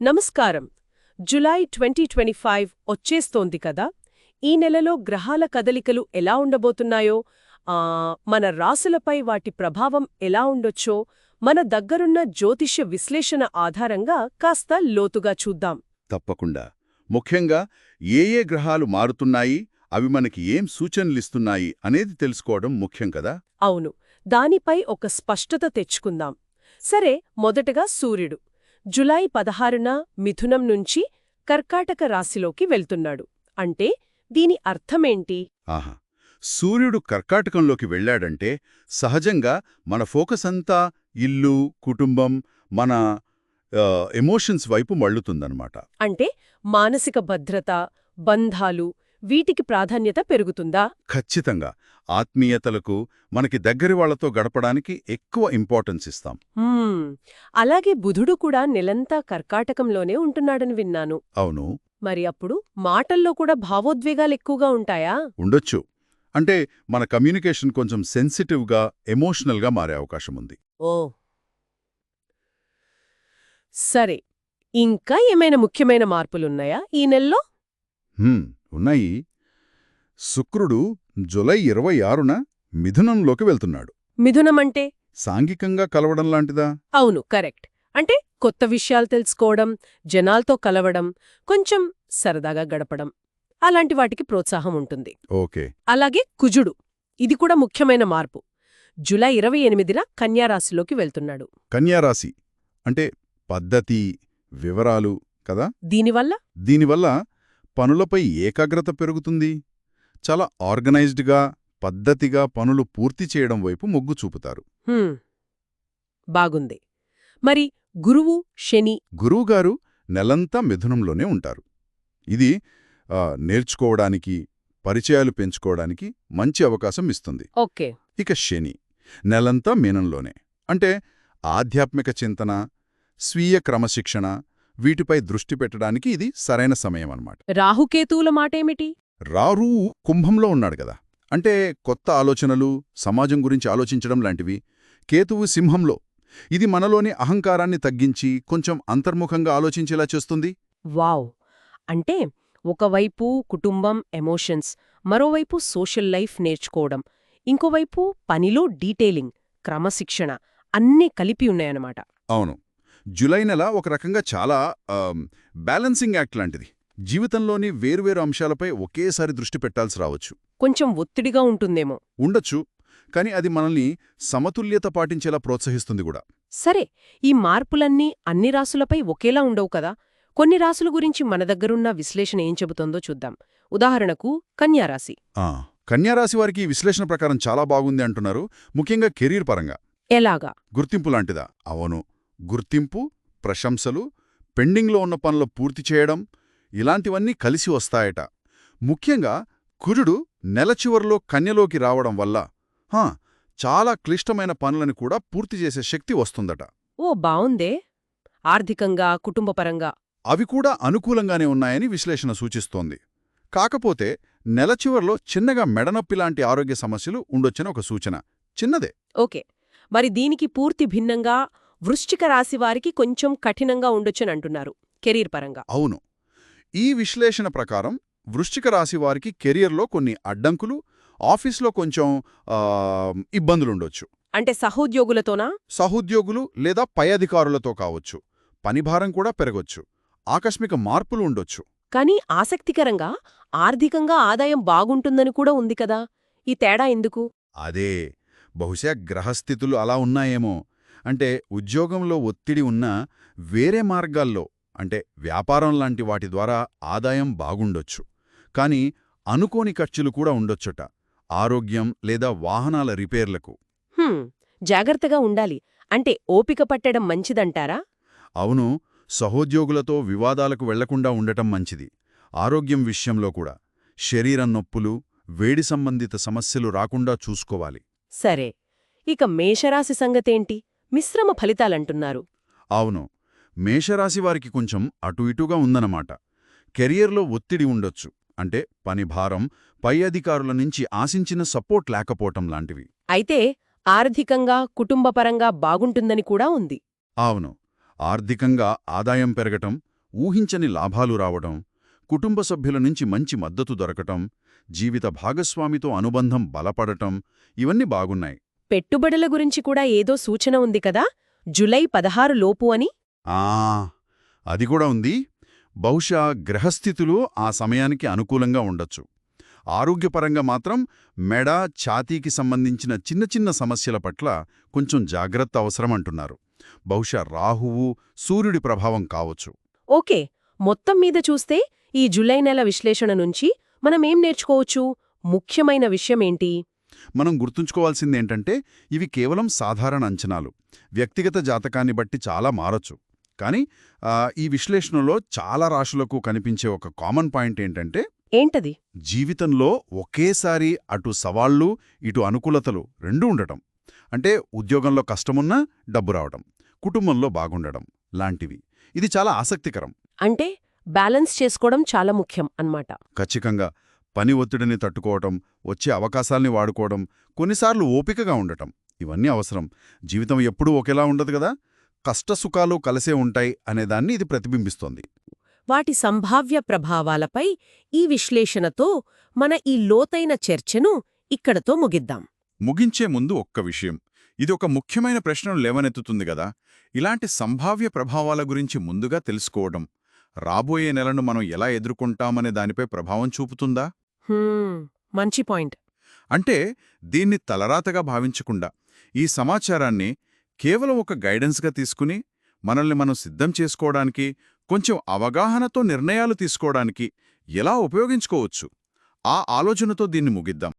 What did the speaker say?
నమస్కారం. July twenty twenty five వచ్చేస్తోంది కదా. ఈ నెలలో గ్రహాల కదలికలు ఎలా ఉండబోతున్నాయో ఆ, మన రాసులపై వాటి ప్రభావం ఎలా ఉండొచ్చో మన దగ్గరున్న జ్యోతిష్య విశ్లేషణ ఆధారంగా కాస్త లోతుగా చూద్దాం. తప్పకుండా. ముఖ్యంగా ఏ ఏ గ్రహాలు మారుతున్నాయి అవి మనకి ఏం సూచనలిస్తున్నాయి అనేది తెలుసుకోవడం ముఖ్యం కదా. అవును. దానిపై ఒక స్పష్టత తెచ్చుకుందాం. సరే మొదటగా సూర్యుడు. జులై పదహారున మిథునం నుంచి కర్కాటక రాశిలోకి వెళ్తున్నాడు. అంటే దీని అర్థమేంటి? ఆహా! సూర్యుడు కర్కాటకంలోకి వెళ్ళాడంటే సహజంగా మన ఫోకస్ అంతా ఇల్లు కుటుంబం మన ఎమోషన్స్ వైపు మళ్ళుతుందన్నమాట. అంటే మానసిక భద్రత బంధాలు వీటికి ప్రాధాన్యత పెరుగుతుందా? ఖచ్చితంగా. ఆత్మీయతలకు మనకి దగ్గరి వాళ్ళతో గడపడానికి ఎక్కువ ఇంపార్టెన్స్ ఇస్తాం. అలాగే బుధుడు కూడా నెలంతా కర్కాటకంలోనే ఉంటున్నాడని విన్నాను. అవును. మరి అప్పుడు మాటల్లో కూడా భావోద్వేగాలెక్కువగా ఉంటాయా? ఉండొచ్చు. అంటే మన కమ్యూనికేషన్ కొంచెం సెన్సిటివ్గా ఎమోషనల్గా మారే అవకాశం ఉంది. ఓ. సరే. ఇంకా ఏమైనా ముఖ్యమైన మార్పులున్నాయా ఈ నెలలో? ఉన్నాయి. శుక్రుడు జులై ఇరవై ఆరున మిథునంలోకి వెళ్తున్నాడు. మిథునమంటే? సాంఘికంగా కలవడం లాంటిదా? అవును కరెక్ట్. అంటే కొత్త విషయాలు తెలుసుకోవడం జనాలతో కలవడం కొంచెం సరదాగా గడపడం. అలాంటి వాటికి ప్రోత్సాహం ఉంటుంది. ఓకే. అలాగే కుజుడు. ఇది కూడా ముఖ్యమైన మార్పు. జులై ఇరవై ఎనిమిదిన కన్యారాశిలోకి వెళ్తున్నాడు. కన్యారాశి. అంటే పద్ధతి వివరాలు కదా? దీనివల్ల? దీనివల్ల పనులపై ఏకాగ్రత పెరుగుతుంది? చాలా ఆర్గనైజ్డ్గా పద్ధతిగా పనులు పూర్తి చేయడం వైపు మొగ్గు చూపుతారు. బాగుంది. మరి గురువు శని గురువుగారు నెలంతా మిథునంలోనే ఉంటారు. ఇది నేర్చుకోవడానికి పరిచయాలు పెంచుకోవడానికి మంచి అవకాశం ఇస్తుంది. ఓకే. ఇక శని నెలంతా మీనంలోనే. అంటే ఆధ్యాత్మిక చింతన స్వీయ క్రమశిక్షణ వీటిపై దృష్టి పెట్టడానికి ఇది సరైన సమయం అన్నమాట రాహుకేతువుల మాటేమిటి? రారు కుంభంలో ఉన్నాడు కదా. అంటే కొత్త ఆలోచనలు సమాజం గురించి ఆలోచించడం లాంటివి. కేతువు సింహంలో. ఇది మనలోని అహంకారాన్ని తగ్గించి కొంచెం అంతర్ముఖంగా ఆలోచించేలా చేస్తుంది. వావ్! అంటే ఒకవైపు కుటుంబం ఎమోషన్స్ మరోవైపు సోషల్ లైఫ్ నేర్చుకోవడం ఇంకోవైపు పనిలో డీటెయిలింగ్ క్రమశిక్షణ అన్నీ కలిపి ఉన్నాయన్నమాట. అవును. జులై నెల ఒక రకంగా చాలా బ్యాలెన్సింగ్ యాక్ట్ లాంటిది. జీవితంలోని వేర్వేరు అంశాలపై ఒకేసారి దృష్టి పెట్టాల్సి రావచ్చు. కొంచెం ఒత్తిడిగా ఉంటుందేమో. ఉండొచ్చు కానీ అది మనల్ని సమతుల్యత పాటించేలా ప్రోత్సహిస్తుంది కూడా. సరే ఈ మార్పులన్నీ అన్ని రాసులపై ఒకేలా ఉండవు కదా? కొన్ని రాసుల గురించి మన దగ్గరున్న విశ్లేషణ ఏం చెబుతోందో చూద్దాం. ఉదాహరణకు కన్యారాశి. ఆ, కన్యారాశి వారికి ఈ విశ్లేషణ ప్రకారం చాలా బాగుంది అంటున్నారు. ముఖ్యంగా కెరీర్ పరంగా. ఎలాగా? గుర్తింపు లాంటిదా? అవును. గుర్తింపు ప్రశంసలు పెండింగ్లో ఉన్న పనులు పూర్తి చేయడం ఇలాంటివన్నీ కలిసి వస్తాయట. ముఖ్యంగా కుజుడు నెల చివరిలో కన్యలోకి రావడం వల్ల హా, చాలా క్లిష్టమైన పనులను కూడా పూర్తి చేసే శక్తి వస్తుందట. ఓ బావుందే. ఆర్థికంగా కుటుంబపరంగా. అవి కూడా అనుకూలంగానే ఉన్నాయని విశ్లేషణ సూచిస్తోంది. కాకపోతే నెల చివర్లో చిన్నగా మెడనొప్పి లాంటి ఆరోగ్య సమస్యలు ఉండొచ్చని ఒక సూచన. చిన్నదే. ఓకే. మరి దీనికి పూర్తి భిన్నంగా వృశ్చిక రాశి వారికి కొంచెం కఠినంగా ఉండొచ్చని అంటున్నారు కెరీర్ పరంగా. అవును. ఈ విశ్లేషణ ప్రకారం వృశ్చిక రాశి వారికి కెరియర్లో కొన్ని అడ్డంకులు ఆఫీస్లో కొంచెం ఇబ్బందులుండొచ్చు. అంటే సహోద్యోగులతోనా? సహోద్యోగులు లేదా పై అధికారులతో కావచ్చు. పనిభారం కూడా పెరగొచ్చు. ఆకస్మిక మార్పులు ఉండొచ్చు కానీ ఆసక్తికరంగా ఆర్థికంగా ఆదాయం బాగుంటుందని కూడా ఉంది కదా. ఈ తేడా ఎందుకు? అదే. బహుశా గ్రహస్థితులు అలా ఉన్నాయేమో. అంటే ఉద్యోగంలో ఒత్తిడి ఉన్నా వేరే మార్గాల్లో అంటే వ్యాపారం లాంటి వాటి ద్వారా ఆదాయం బాగుండొచ్చు. కానీ అనుకోని ఖర్చులు కూడా ఉండొచ్చుట. ఆరోగ్యం లేదా వాహనాల రిపేర్లకు. జాగ్రత్తగా ఉండాలి. అంటే ఓపిక పట్టడం మంచిదంటారా? అవును. సహోద్యోగులతో వివాదాలకు వెళ్ళకుండా ఉండటం మంచిది. ఆరోగ్యం విషయంలో కూడా. శరీరం నొప్పులు వేడి సంబంధిత సమస్యలు రాకుండా చూసుకోవాలి. సరే. ఇక మేషరాశి సంగతేంటి? మిశ్రమ ఫలితాలంటున్నారు. అవును. మేషరాశి వారికి కొంచెం అటు ఇటుగా ఉందన్నమాట. కెరియర్లో ఒత్తిడి ఉండొచ్చు. అంటే పని భారం పై అధికారుల నుంచి ఆశించిన సపోర్ట్ లేకపోవటం లాంటివి. అయితే ఆర్థికంగా కుటుంబపరంగా బాగుంటుందని కూడా ఉంది. అవును. ఆర్థికంగా ఆదాయం పెరగటం ఊహించని లాభాలు రావడం కుటుంబ సభ్యుల నుంచి మంచి మద్దతు దొరకటం జీవిత భాగస్వామితో అనుబంధం బలపడటం ఇవన్నీ బాగున్నాయి. పెట్టుబడుల గురించి కూడా ఏదో సూచన ఉంది కదా? జులై పదహారు లోపు అని? ఆ అది కూడా ఉంది. బహుశా గ్రహస్థితులు ఆ సమయానికి అనుకూలంగా ఉండొచ్చు. ఆరోగ్యపరంగా మాత్రం మెడ ఛాతీకి సంబంధించిన చిన్న చిన్న సమస్యల పట్ల కొంచెం జాగ్రత్త అవసరం అంటున్నారు. బహుశా రాహువు సూర్యుడి ప్రభావం కావచ్చు. ఓకే. మొత్తం మీద చూస్తే ఈ జులై నెల విశ్లేషణ నుంచి మనమేం నేర్చుకోవచ్చు? ముఖ్యమైన విషయమేంటి మనం గుర్తుంచుకోవాల్సిందేంటంటే ఇవి కేవలం సాధారణ అంచనాలు. వ్యక్తిగత జాతకాన్ని బట్టి చాలా మారొచ్చు. కానీ ఈ విశ్లేషణలో చాలా రాశులకు కనిపించే ఒక కామన్ పాయింట్ ఏంటంటే ఏంటది? జీవితంలో ఒకేసారి అటు సవాళ్ళు ఇటు అనుకూలతలు రెండూ ఉండటం. అంటే ఉద్యోగంలో కష్టమున్నా డబ్బు రావడం కుటుంబంలో బాగుండడం లాంటివి. ఇది చాలా ఆసక్తికరం. అంటే బ్యాలెన్స్ చేసుకోవడం చాలా ముఖ్యం అన్నమాట. ఖచ్చితంగా. పని ఒత్తిడిని తట్టుకోవటం వచ్చే అవకాశాల్ని వాడుకోవడం కొన్నిసార్లు ఓపికగా ఉండటం ఇవన్నీ అవసరం. జీవితం ఎప్పుడూ ఒకేలా ఉండదు కదా? కష్టసుఖాలు కలిసే ఉంటాయి అనేదాన్ని ఇది ప్రతిబింబిస్తోంది. వాటి సంభావ్య ప్రభావాలపై ఈ విశ్లేషణతో మన ఈ లోతైన చర్చను ఇక్కడతో ముగిద్దాం. ముగించే ముందు ఒక్క విషయం. ఇది ఒక ముఖ్యమైన ప్రశ్నను లేవనెత్తుతుంది గదా. ఇలాంటి సంభావ్య ప్రభావాల గురించి ముందుగా తెలుసుకోవడం రాబోయే నెలను మనం ఎలా ఎదుర్కొంటామనే దానిపై ప్రభావం చూపుతుందా? మంచి పాయింట్. అంటే దీన్ని తలరాతగా భావించకుండా ఈ సమాచారాన్ని కేవలం ఒక గైడెన్స్గా తీసుకుని మనల్ని మనం సిద్ధం చేసుకోవడానికి కొంచెం అవగాహనతో నిర్ణయాలు తీసుకోవడానికి ఎలా ఉపయోగించుకోవచ్చు? ఆ ఆలోచనతో దీన్ని ముగిద్దాం.